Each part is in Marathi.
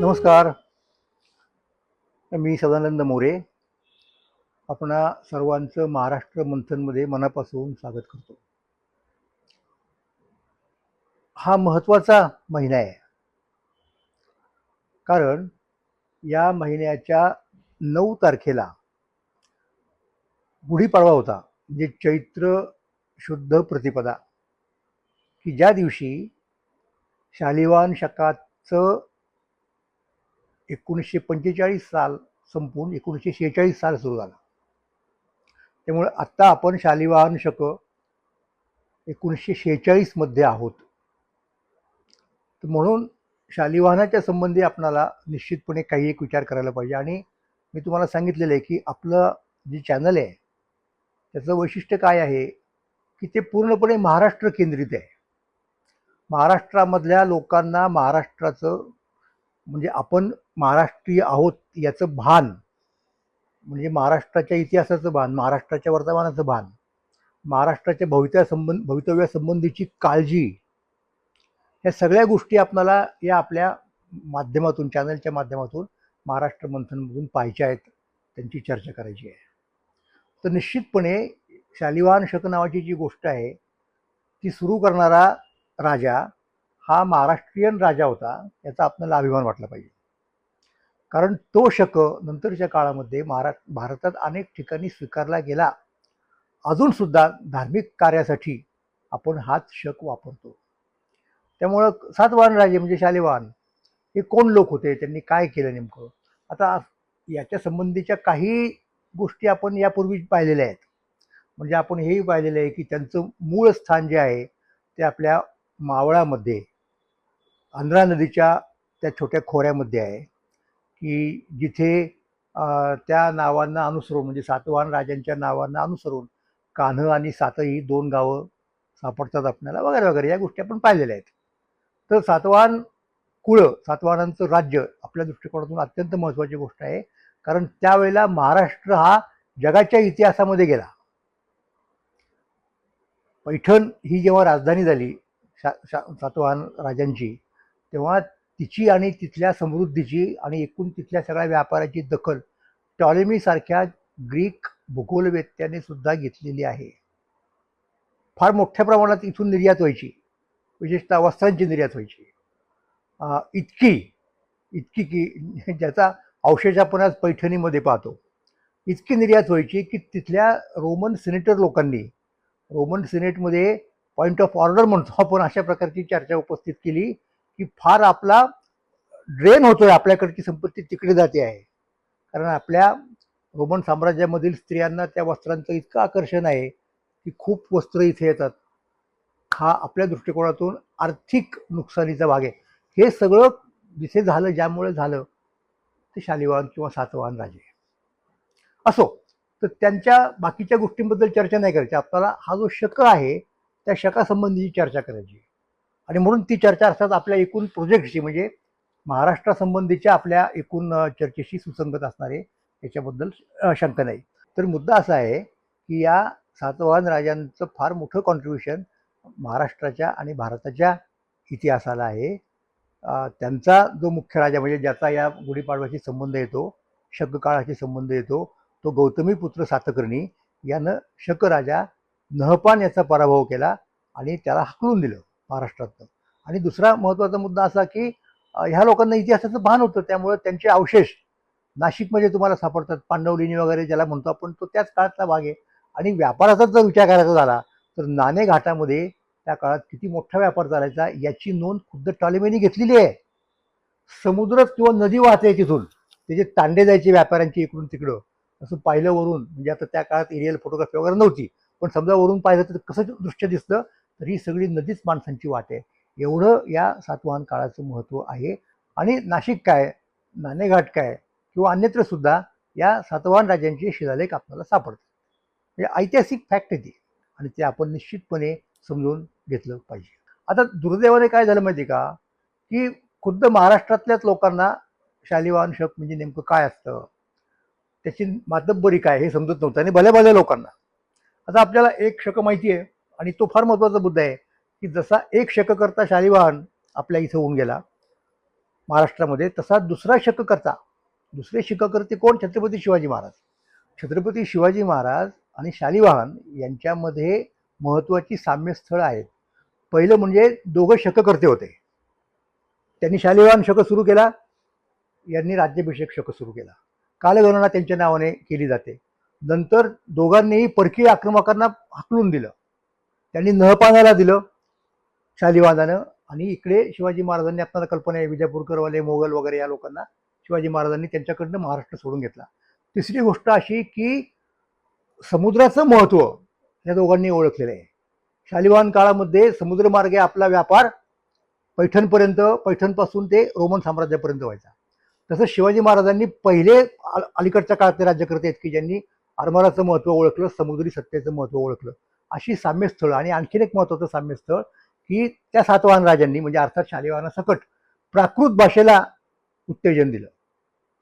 नमस्कार. मी सदानंद मोरे. आपणा सर्वांचं महाराष्ट्र मंथनमध्ये मनापासून स्वागत करतो. हा महत्त्वाचा महिना आहे. कारण या महिन्याच्या नऊ तारखेला गुढीपाडवा होता. म्हणजे चैत्र शुद्ध प्रतिपदा. की ज्या दिवशी शालिवान शकाचं एकोणीसशे पंचेचाळीस साल संपून एकोणीसशे शेहेचाळीस साल सुरू झाला. त्यामुळे आत्ता आपण शालिवाहन शक एकोणीसशे शेहेचाळीसमध्ये आहोत. तर म्हणून शालिवाहनाच्या संबंधी आपणाला निश्चितपणे काही एक विचार करायला पाहिजे. आणि मी तुम्हाला सांगितलेलं आहे की आपलं जे चॅनल आहे त्याचं वैशिष्ट्य काय आहे की ते पूर्णपणे महाराष्ट्र केंद्रित आहे. महाराष्ट्रामधल्या लोकांना महाराष्ट्राचं म्हणजे आपण महाराष्ट्रीय आहोत याचं भान म्हणजे महाराष्ट्राच्या इतिहासाचं भान महाराष्ट्राच्या वर्तमानाचं भान महाराष्ट्राच्या भवित्या संबंध भवितव्यासंबंधीची काळजी ह्या सगळ्या गोष्टी आपल्याला या आपल्या माध्यमातून चॅनलच्या माध्यमातून महाराष्ट्र मंथनमधून पाहायच्या आहेत त्यांची चर्चा करायची आहे. तर निश्चितपणे शालिवान शक नावाची जी गोष्ट आहे ती सुरू करणारा राजा हा महाराष्ट्रीयन राजा होता याचा आपल्याला अभिमान वाटला पाहिजे. कारण तो शक नंतरच्या काळामध्ये महारा भारतात अनेक ठिकाणी स्वीकारला गेला. अजूनसुद्धा धार्मिक कार्यासाठी आपण हाच शक वापरतो. त्यामुळं सातवाहन राजे म्हणजे शालिवाहन. हे कोण लोक होते त्यांनी काय केलं नेमकं? आता याच्या संबंधीच्या काही गोष्टी आपण यापूर्वी पाहिलेल्या आहेत. म्हणजे आपण हेही पाहिलेलं आहे की त्यांचं मूळ स्थान जे आहे ते आपल्या मावळामध्ये आंध्रा नदीच्या त्या छोट्या खोऱ्यामध्ये आहे की जिथे त्या नावांना अनुसरून म्हणजे सातवाहन राजांच्या नावांना अनुसरून कान्ह आणि सातही दोन गावं सापडतात आपल्याला वगैरे वगैरे या गोष्टी आपण पाहिलेल्या आहेत. तर सातवाहन कुळं सातवाहनांचं राज्य आपल्या दृष्टिकोनातून अत्यंत महत्त्वाची गोष्ट आहे कारण त्यावेळेला महाराष्ट्र हा जगाच्या इतिहासामध्ये गेला. पैठण ही जेव्हा राजधानी झाली शा शा सातवाहन राजांची तेव्हा तिची आणि तिथल्या समृद्धीची आणि एकूण तिथल्या सगळ्या व्यापाराची दखल टॉलेमीसारख्या ग्रीक भूगोलवेत्याने सुद्धा घेतलेली आहे. फार मोठ्या प्रमाणात इथून निर्यात व्हायची विशेषतः वस्त्रांची निर्यात व्हायची. इतकी इतकी की ज्याचा अवशेष आपण आज पैठणीमध्ये पाहतो. इतकी निर्यात व्हायची की तिथल्या रोमन सिनेटर लोकांनी रोमन सिनेटमध्ये पॉईंट ऑफ ऑर्डर म्हणतो आपण अशा प्रकारची चर्चा उपस्थित केली. की फार आपला ड्रेन होतोय आपल्याकडची संपत्ती तिकडे जाते आहे. कारण आपल्या रोमन साम्राज्यामधील स्त्रियांना त्या वस्त्रांचं इतकं आकर्षण आहे की खूप वस्त्र इथे येतात. हा आपल्या दृष्टिकोनातून आर्थिक नुकसानीचा भाग आहे. हे सगळं जिथे झालं ज्यामुळे झालं ते शालिवाहन किंवा सातवाहन राजे. असो तर त्यांच्या बाकीच्या गोष्टींबद्दल चर्चा नाही करायची. आपल्याला हा जो शक आहे त्या शकासंबंधीची चर्चा करायची. आणि म्हणून ती चर्चा अर्थात आपल्या एकूण प्रोजेक्टशी म्हणजे महाराष्ट्रासंबंधीच्या आपल्या एकूण चर्चेशी सुसंगत असणारे याच्याबद्दल शंका नाही. तर मुद्दा असा आहे की या सातवाहन राजांचं फार मोठं कॉन्ट्रीब्युशन महाराष्ट्राच्या आणि भारताच्या इतिहासाला आहे. त्यांचा जो मुख्य राजा म्हणजे ज्याचा या गुढीपाडव्याशी संबंध येतो शककाळाशी संबंध येतो तो गौतमीपुत्र सातकर्णी यानं शकराजा नहपान याचा पराभव केला आणि त्याला हाकलून दिलं. महाराष्ट्रातनं. आणि दुसरा महत्त्वाचा मुद्दा असा की ह्या लोकांना इतिहासाचं भान होतं त्यामुळे त्यांचे अवशेष नाशिकमध्ये तुम्हाला सापडतात पांडवलिनी वगैरे ज्याला म्हणतो आपण तो त्याच काळातला भाग आहे. आणि व्यापाराचा जर विचार करायचा झाला तर नाणे घाटामध्ये त्या काळात किती मोठा व्यापार चालायचा याची नोंद खुद्द टॉलेमेनी घेतलेली आहे. समुद्रच किंवा नदी वाहते तिथून त्याचे तांडे जायचे व्यापाऱ्यांची इकडून तिकडं असं पाहिलं वरून म्हणजे आता त्या काळात एरियल फोटोग्राफी वगैरे नव्हती पण समजा वरून पाहिलं तर कसं दृश्य दिसतं तर ही सगळी नदीच माणसांची वाट आहे. एवढं या सातवाहन काळाचं महत्त्व आहे. आणि नाशिक काय नाणेघाट काय किंवा अन्यत्रसुद्धा या सातवाहन राजांचे शिलालेख आपल्याला सापडतात. म्हणजे ऐतिहासिक फॅक्ट आहे ती. आणि ते आपण निश्चितपणे समजून घेतलं पाहिजे. आता दुर्दैवाने काय झालं माहिती का? की खुद्द महाराष्ट्रातल्याच लोकांना शालिवाहन शक म्हणजे नेमकं काय असतं? त्याची मातब्बरी काय हे समजत नव्हतं. आणि भल्या भल्या लोकांना. आता आपल्याला एक शक माहिती आहे. आणि तो फार महत्त्वाचा मुद्दा आहे की जसा एक शककर्ता शालिवाहन आपल्या इथं होऊन गेला महाराष्ट्रामध्ये तसा दुसरा शककर्ता दुसरे शिककर्ते कोण? छत्रपती शिवाजी महाराज. छत्रपती शिवाजी महाराज आणि शालिवाहन यांच्यामध्ये महत्त्वाची साम्यस्थळं आहेत. पहिलं म्हणजे दोघं शककर्ते होते. त्यांनी शालिवाहन शक सुरू केला यांनी राज्याभिषेक शक सुरू केला. कालगणना त्यांच्या नावाने केली जाते. नंतर दोघांनीही परकीय आक्रमकांना हाकलून दिलं. त्यांनी नहपानाला दिलं शालिवादानं आणि इकडे शिवाजी महाराजांनी आपल्याला कल्पना आहे विजापूरकरवाले मोगल वगैरे या लोकांना शिवाजी महाराजांनी त्यांच्याकडनं महाराष्ट्र सोडून घेतला. तिसरी गोष्ट अशी की समुद्राचं महत्त्व या दोघांनी ओळखलेलं आहे. शालिवाहन काळामध्ये समुद्रमार्गे आपला व्यापार पैठणपर्यंत पैठणपासून ते रोमन साम्राज्यापर्यंत व्हायचा. तसं शिवाजी महाराजांनी पहिले अलीकडच्या काळातले राज्यकर्ते आहेत की ज्यांनी आरमाराचं महत्त्व ओळखलं समुद्री सत्तेचं महत्त्व ओळखलं. अशी साम्यस्थळं आणि आणखीन एक महत्त्वाचं साम्यस्थळ की त्या सातवाहन राजांनी म्हणजे अर्थात शालिवाहनासकट प्राकृत भाषेला उत्तेजन दिलं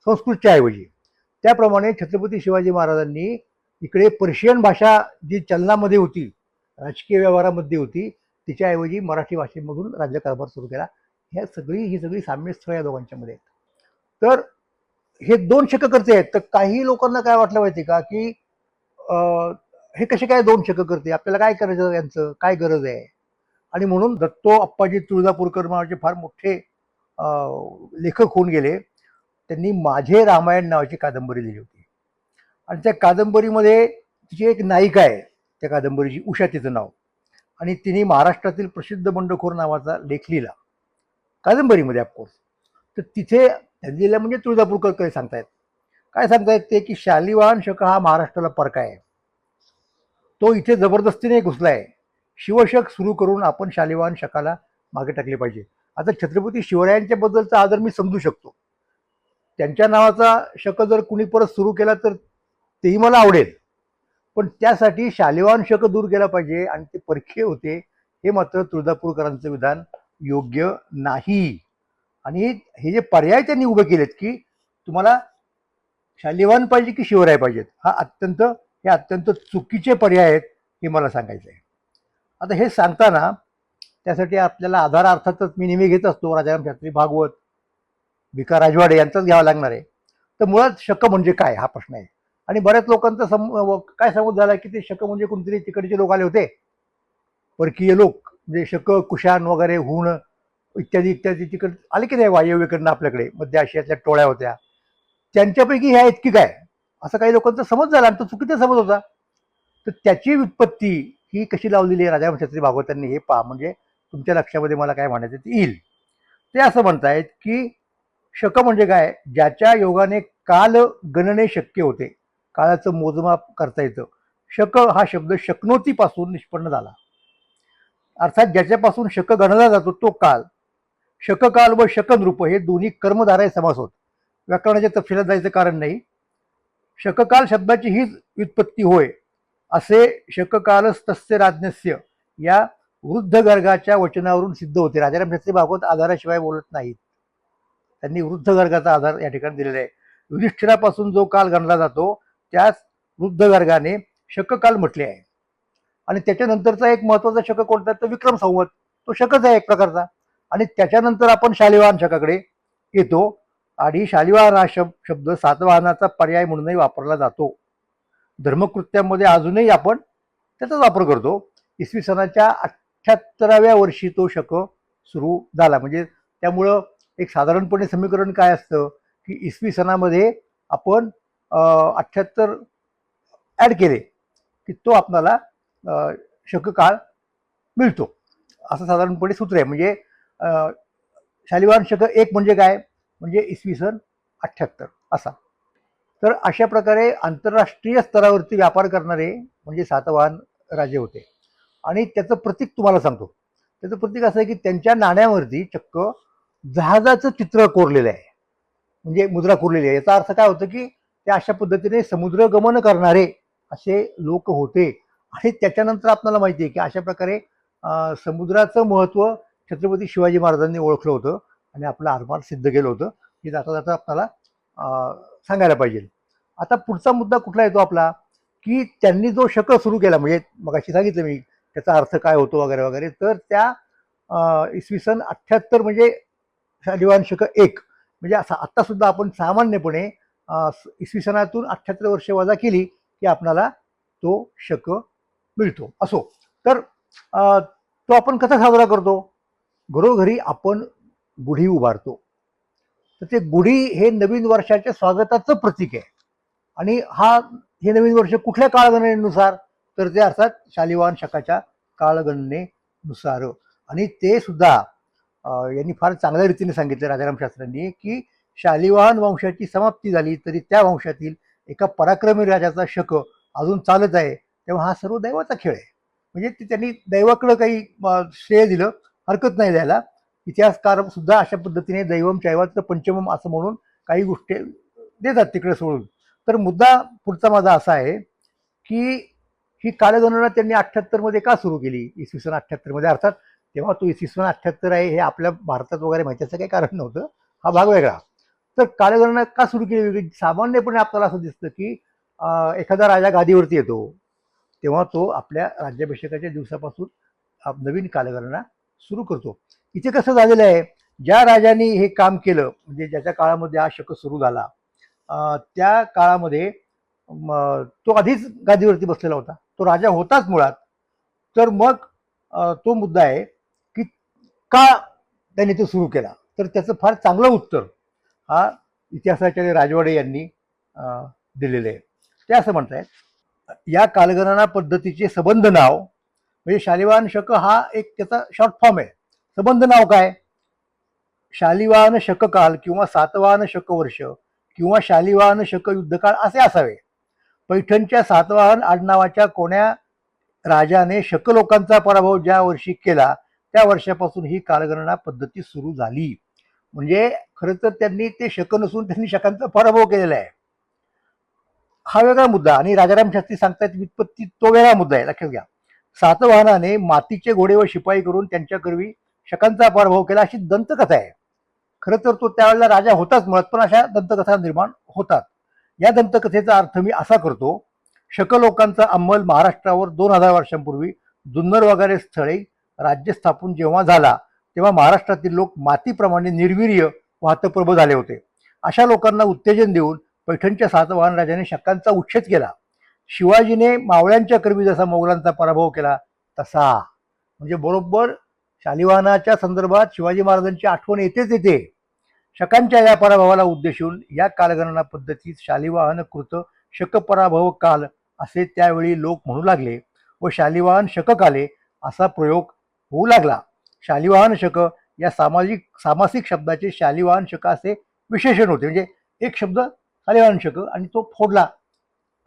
संस्कृतच्या ऐवजी. त्याप्रमाणे छत्रपती शिवाजी महाराजांनी इकडे पर्शियन भाषा जी चलनामध्ये होती राजकीय व्यवहारामध्ये होती तिच्याऐवजी मराठी भाषेमधून राज्यकारभार सुरू केला. ह्या सगळी ही सगळी साम्यस्थळं या दोघांच्यामध्ये आहेत. तर हे दोन शककर्ते आहेत तर काही लोकांना काय वाटलं माहिती का की हे कसे काय दोन शककर्ते आपल्याला काय करायचं यांचं? काय गरज आहे? आणि म्हणून दत्तो अप्पाजी तुळजापूरकर नावाचे फार मोठे लेखक होऊन गेले. त्यांनी माझे रामायण नावाची कादंबरी लिहिली होती. आणि त्या कादंबरीमध्ये तिची एक नायिका आहे. त्या कादंबरीची उषा तिचं नाव. आणि तिने महाराष्ट्रातील प्रसिद्ध बंडखोर नावाचा लेख लिहिला. कादंबरीमध्ये ऑफकोर्स तर तिथे त्यांनी लिहिलं म्हणजे तुळजापूरकर काही सांगतायत? काय सांगतायत ते की शालिवाहन शक हा महाराष्ट्राला परका आहे. तो इथे जबरदस्तीने घुसला आहे शिवशक सुरू करून आपण शालिवाहन शकाला मागे टाकले पाहिजे. आता छत्रपती शिवरायांच्या बद्दलचा आदर मी समजू शकतो. त्यांच्या नावाचा शक जर कुणी परत सुरू केला तर तेही मला आवडेल. पण त्यासाठी शालिवान शक दूर केला पाहिजे आणि ते परखीय होते हे मात्र तुळजापूरकरांचं विधान योग्य नाही. आणि हे जे पर्याय त्यांनी उभे केलेत की तुम्हाला शालिवान पाहिजे की शिवराय पाहिजेत हा अत्यंत हे अत्यंत चुकीचे पर्याय आहेत हे मला सांगायचं आहे आता हे सांगताना त्यासाठी आपल्याला आधार अर्थातच मी नेहमी घेत असतो राजाराम शास्त्री भागवत भिका राजवाडे यांचाच घ्यावा लागणार आहे. तर मुळात शक म्हणजे काय? हा प्रश्न आहे. आणि बऱ्याच लोकांचा सम काय समज झाला की ते शक म्हणजे कोणतरी तिकडचे लोक आले होते. परकीय लोक म्हणजे शक कुशाण वगैरे हुण इत्यादी इत्यादी तिकड आले की नाही वायव्येकडनं आपल्याकडे? मध्य आशियातल्या टोळ्या होत्या. त्यांच्यापैकी ह्या इतकी काय? असं काही लोकांचा समज झाला आणि तो चुकीचा समज होता. तर त्याची व्युत्पत्ती ही कशी लावलेली आहे राजा छत्री भागवतांनी हे पहा. म्हणजे तुमच्या लक्षामध्ये मला काय म्हणायचं ते येईल. ते असं म्हणतायत की शक म्हणजे काय? ज्याच्या योगाने काल गणने शक्य होते. काळाचं मोजमाप करता येतं. शक हा शब्द शकनोतीपासून निष्पन्न झाला. अर्थात ज्याच्यापासून शक गणला जातो तो काल. शककाल व शकनरूप हे दोन्ही कर्मधाराय समास होत. व्याकरणाच्या तपशिलात जायचं कारण नाही. शककाल शब्दाची हीच व्युत्पत्ती होय असे शककालस्तस्य राज्ञस्य या वृद्ध गर्गाच्या वचनावरून सिद्ध होते. राजाराम छत्री भागवत आधाराशिवाय बोलत नाहीत. त्यांनी वृद्ध गर्गाचा आधार या ठिकाणी दिलेला आहे. युधिष्ठिरापासून जो काल गणला जातो त्यास वृद्ध गर्गाने शककाल म्हटले आहे. आणि त्याच्यानंतरचा एक महत्त्वाचा शक कोणता तर विक्रम संवत. तो शकच आहे एक प्रकारचा. आणि त्याच्यानंतर आपण शालिवान शकाकडे येतो. आणि शालिवाहन हा शब शब्द सातवाहनाचा पर्याय म्हणूनही वापरला जातो. धर्मकृत्यामध्ये अजूनही आपण त्याचाच वापर करतो. इसवी सनाच्या अठ्ठ्याहत्तराव्या वर्षी तो शक सुरू झाला. म्हणजे त्यामुळं एक साधारणपणे समीकरण काय असतं? की इसवी सनामध्ये आपण अठ्ठ्याहत्तर ॲड केले की तो आपणाला शककाळ मिळतो. असं साधारणपणे सूत्र आहे. म्हणजे शालिवाहन शक एक म्हणजे काय? म्हणजे इसवी सन अठ्ठ्याहत्तर असा. तर अशा प्रकारे आंतरराष्ट्रीय स्तरावरती व्यापार करणारे म्हणजे सातवाहन राजे होते. आणि त्याचं प्रतीक तुम्हाला सांगतो. त्याचं प्रतीक असं आहे की त्यांच्या नाण्यावरती चक्क जहाजाचं चित्र कोरलेलं आहे. म्हणजे मुद्रा कोरलेली आहे. याचा अर्थ काय होतं की ते अशा पद्धतीने समुद्रगमन करणारे असे लोक होते. आणि त्याच्यानंतर आपल्याला माहिती आहे की अशा प्रकारे समुद्राचं महत्त्व छत्रपती शिवाजी महाराजांनी ओळखलं होतं. आणि आपलं आरमार सिद्ध केलं होतं हे जाता जाता आपल्याला सांगायला पाहिजे. आता पुढचा मुद्दा कुठला येतो आपला? की त्यांनी जो शक सुरू केला म्हणजे मगाशी सांगितलं मी त्याचा अर्थ काय होतो वगैरे वगैरे तर त्या इसवी सन अठ्ठ्याहत्तर म्हणजे शालिवान शक एक म्हणजे असं आत्तासुद्धा आपण सामान्यपणे इसवी सनातून अठ्ठ्याहत्तर वर्ष वजा केली की आपणाला तो शक मिळतो. असो. तर तो आपण कसा साजरा करतो? घरोघरी आपण गुढी उभारतो. तर ते गुढी हे नवीन वर्षाच्या स्वागताचं प्रतीक आहे. आणि हा हे नवीन वर्ष कुठल्या काळगणनेनुसार? तर ते अर्थात शालिवाहन शकाच्या काळगणनेनुसार. आणि ते सुद्धा यांनी फार चांगल्या रीतीने सांगितलं राजाराम शास्त्रांनी की शालिवाहन वंशाची समाप्ती झाली तरी त्या वंशातील एका पराक्रमी राजाचा शक अजून चालत आहे. तेव्हा हा सर्व दैवाचा खेळ आहे. म्हणजे ते त्यांनी दैवाकडं काही श्रेय दिलं हरकत नाही द्यायला. इतिहासकार सुद्धा अशा पद्धतीने दैवम चैवाचं पंचमम असं म्हणून काही गोष्टी देतात तिकडे सोडून. तर मुद्दा पुढचा माझा असा आहे की ही कालगणना त्यांनी अठ्ठ्याहत्तरमध्ये का सुरू केली? इसवी सन अठ्ठ्याहत्तरमध्ये अर्थात तेव्हा तो इसवी सन अठ्ठ्याहत्तर आहे हे आपल्या भारतात वगैरे माहितीचं काही कारण नव्हतं. हा भाग वेगळा. तर कालगणना का सुरू केली? वेगळी सामान्यपणे आपल्याला असं दिसतं की एखादा राजा गादीवरती येतो. तेव्हा तो आपल्या राज्याभिषेकाच्या दिवसापासून नवीन कालगणना सुरू करतो. इथे कसं झालेलं आहे ज्या राजांनी हे काम केलं म्हणजे ज्याच्या काळामध्ये हा शक सुरू झाला त्या काळामध्ये तो आधीच गादीवरती बसलेला होता. तो राजा होताच मुळात. तर मग तो मुद्दा आहे की का त्यांनी तो सुरू केला? तर त्याचं फार चांगलं उत्तर हा इतिहासाचार्य राजवाडे यांनी दिलेलं आहे. ते असं म्हणतायत या कालगणना पद्धतीचे सबंध नाव म्हणजे शालिवान शक हा एक त्याचा शॉर्ट फॉर्म आहे. संबंध नाव काय? शालिवाहन शककाल किंवा सातवाहन शकवर्ष किंवा शालिवाहन शक युद्धकाळ असे असावे. पैठणच्या सातवाहन आडनावाच्या कोण्या राजाने शक लोकांचा पराभव ज्या वर्षी केला त्या वर्षापासून ही कालगणना पद्धती सुरू झाली. म्हणजे खरं तर त्यांनी ते शक नसून त्यांनी शकांचा पराभव केलेला आहे. हा वेगळा मुद्दा आणि राजाराम शास्त्री सांगतायत व्युत्पत्ती तो वेगळा मुद्दा आहे. लक्षात घ्या. सातवाहनाने मातीचे घोडे व शिपाई करून त्यांच्याकरवी शकांचा पराभव केला अशी दंतकथा आहे. खरं तर तो त्यावेळेला राजा होताच मुळात पण अशा दंतकथा निर्माण होतात. या दंतकथेचा अर्थ मी असा करतो शक लोकांचा अंमल महाराष्ट्रावर दोन हजार वर्षांपूर्वी जुन्नर वगैरे स्थळे राज्य स्थापन जेव्हा झाला तेव्हा महाराष्ट्रातील लोक मातीप्रमाणे निर्वीर्य वाहतप्रभ झाले होते. अशा लोकांना उत्तेजन देऊन पैठणच्या सातवाहन राजाने शकांचा उच्छेद केला. शिवाजीने मावळ्यांच्या कर्मी जसा मोगलांचा पराभव केला तसा. म्हणजे बरोबर शालिवाहनाच्या संदर्भात शिवाजी महाराजांची आठवण येतेच येते. शकांच्या या पराभवाला उद्देशून या कालगणना पद्धतीत शालिवाहन कृत शकपराभव काल असे त्यावेळी लोक म्हणू लागले व शालिवाहन शककाले असा प्रयोग होऊ लागला. शालिवाहन शक या सामाजिक सामासिक शब्दाचे शालिवाहन शक असे विशेषण होते. म्हणजे एक शब्द शालिवाहन शक आणि तो फोडला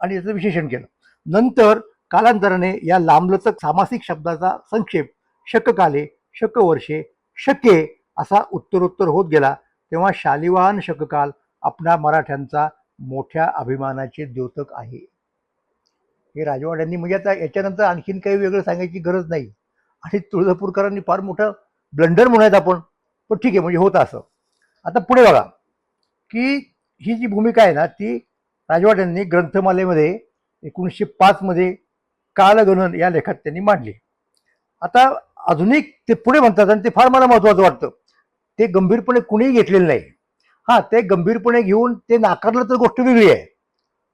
आणि याचं विशेषण केलं. नंतर कालांतराने या लांबलचक सामासिक शब्दाचा संक्षेप शककाले शकवर्षे शके असा उत्तरोत्तर होत गेला तेव्हा शालिवाहन शककाल आपणा मराठ्यांचा मोठ्या अभिमानाचे द्योतक आहे. हे राजवाड्यांनी म्हणजे आता याच्यानंतर आणखीन काही वेगळं सांगायची गरज नाही. आणि तुळजापूरकरांनी फार मोठं ब्लंडर म्हणायचं आपण पण ठीक आहे म्हणजे होतं असं. आता पुढे बघा की ही जी भूमिका आहे ना ती राजवाड्यांनी ग्रंथमालेमध्ये एकोणीसशे पाचमध्ये कालगणन या लेखात त्यांनी मांडली. आता आधुनिक ते पुढे म्हणतात आणि ते फार मला महत्वाचं वाटतं. ते गंभीरपणे कुणीही घेतलेलं नाही. हां ते गंभीरपणे घेऊन ते नाकारलं तर गोष्ट वेगळी आहे.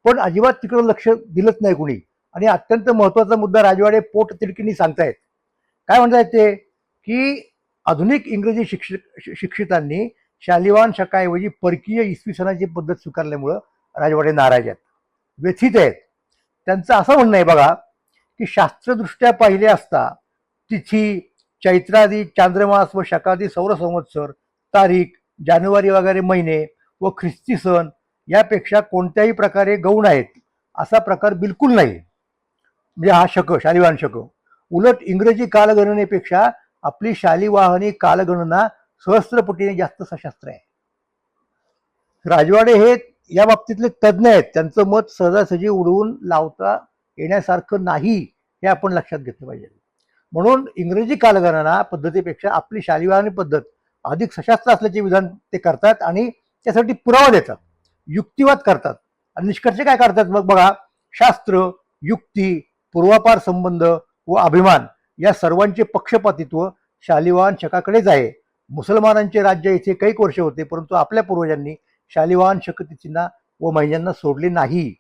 पण अजिबात तिकडं लक्ष दिलंच नाही कुणी. आणि अत्यंत महत्त्वाचा मुद्दा राजवाडे पोट तिडकींनी सांगतायत. काय म्हणतायत ते? की आधुनिक इंग्रजी शिक्षक शिक्षितांनी शालिवान शकाऐवजी परकीय इसवी सनाची पद्धत स्वीकारल्यामुळं राजवाडे नाराज आहेत. व्यथित आहेत. त्यांचं असं म्हणणं आहे बघा की शास्त्रदृष्ट्या पाहिले असता तिथी चैत्रादी चांद्रमास व शकादी सौर संवत्सर तारीख जानेवारी वगैरे महिने व ख्रिस्ती सण यापेक्षा कोणत्याही प्रकारे गौण आहेत असा प्रकार बिलकुल नाही. म्हणजे हा शक शालिवाहन शक. उलट इंग्रजी कालगणनेपेक्षा आपली शालिवाहनी कालगणना सहस्त्रपटीने जास्त सशस्त्र आहे. राजवाडे हे या बाबतीतले तज्ज्ञ आहेत. त्यांचं मत सहजासहजी उडवून लावता येण्यासारखं नाही हे आपण लक्षात घेतलं पाहिजे. म्हणून इंग्रजी कालगणना पद्धतीपेक्षा आपली शालिवाहनी पद्धत अधिक सशस्त्र असल्याचे विधान ते करतात आणि त्यासाठी पुरावा देतात युक्तिवाद करतात. आणि निष्कर्ष काय करतात मग? बघा शास्त्र युक्ती पूर्वापार संबंध व अभिमान या सर्वांचे पक्षपातित्व शालिवाहन शकाकडेच आहे. मुसलमानांचे राज्य इथे कैक वर्ष होते परंतु आपल्या पूर्वजांनी शालिवाहन शकतीचींना व महिलांना सोडले नाही.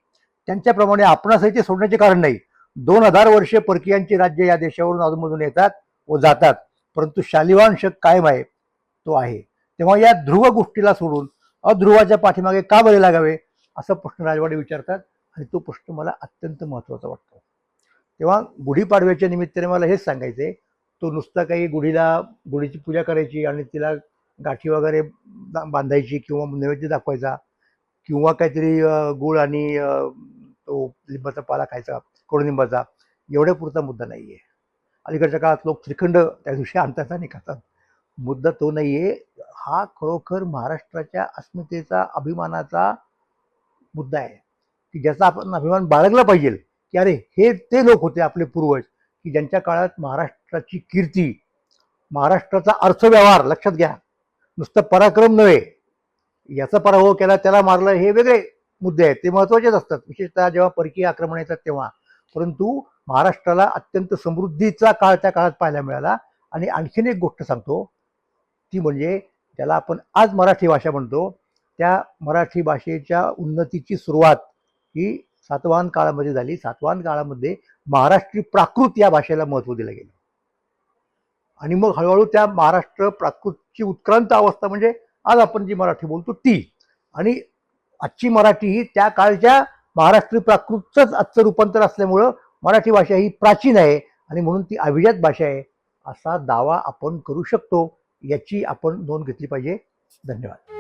त्यांच्याप्रमाणे आपणासही ते सोडण्याचे कारण नाही. दोन हजार वर्षे परकीयांची राज्य या देशावरून अधूनमधून येतात व जातात. परंतु शालिवांशक कायम आहे तो आहे. तेव्हा या ध्रुव गोष्टीला सोडून अध्रुवाच्या पाठीमागे का बरे लागावे असा प्रश्न राजवाडे विचारतात आणि तो प्रश्न मला अत्यंत महत्त्वाचा वाटतो. तेव्हा गुढीपाडव्याच्या निमित्ताने मला हेच सांगायचं आहे तो नुसता काही गुढीला गुढीची पूजा करायची आणि तिला गाठी वगैरे बांधायची किंवा नैवेद्य दाखवायचा किंवा काहीतरी गुळ आणि तो लिंबाचा पाला खायचा कडुनिंबाचा एवढ्या पुरता मुद्दा नाही आहे अलीकडच्या काळात लोक श्रीखंड त्या दिवशी आणतात आणि खातात. मुद्दा तो नाही आहे हा खरोखर महाराष्ट्राच्या अस्मितेचा अभिमानाचा मुद्दा आहे. की ज्याचा आपण अभिमान बाळगला पाहिजे की अरे हे ते लोक होते आपले पूर्वज की ज्यांच्या काळात महाराष्ट्राची कीर्ती महाराष्ट्राचा अर्थव्यवहार लक्षात घ्या. नुसतं पराक्रम नव्हे. याचा पराभव केला त्याला मारलं हे वेगळे मुद्दे आहेत. ते महत्त्वाचेच असतात. विशेषतः जेव्हा परकीय आक्रमण येतात तेव्हा. परंतु महाराष्ट्राला अत्यंत समृद्धीचा काळ त्या काळात पाहायला मिळाला. आणि आणखीन एक गोष्ट सांगतो ती म्हणजे ज्याला आपण आज मराठी भाषा म्हणतो त्या मराठी भाषेच्या उन्नतीची सुरुवात ही सातवाहन काळामध्ये झाली. सातवाहन काळामध्ये महाराष्ट्री प्राकृत या भाषेला महत्त्व दिलं गेलं. आणि मग हळूहळू त्या महाराष्ट्र प्राकृतची उत्क्रांत अवस्था म्हणजे आज आपण जी मराठी बोलतो ती. आणि आजची मराठी ही त्या काळच्या महाराष्ट्री प्राकृतचंच आजचं रूपांतर असल्यामुळं मराठी भाषा ही प्राचीन आहे आणि म्हणून ती अभिजात भाषा आहे. असा दावा आपण करू शकतो याची आपण नोंद घेतली पाहिजे. धन्यवाद.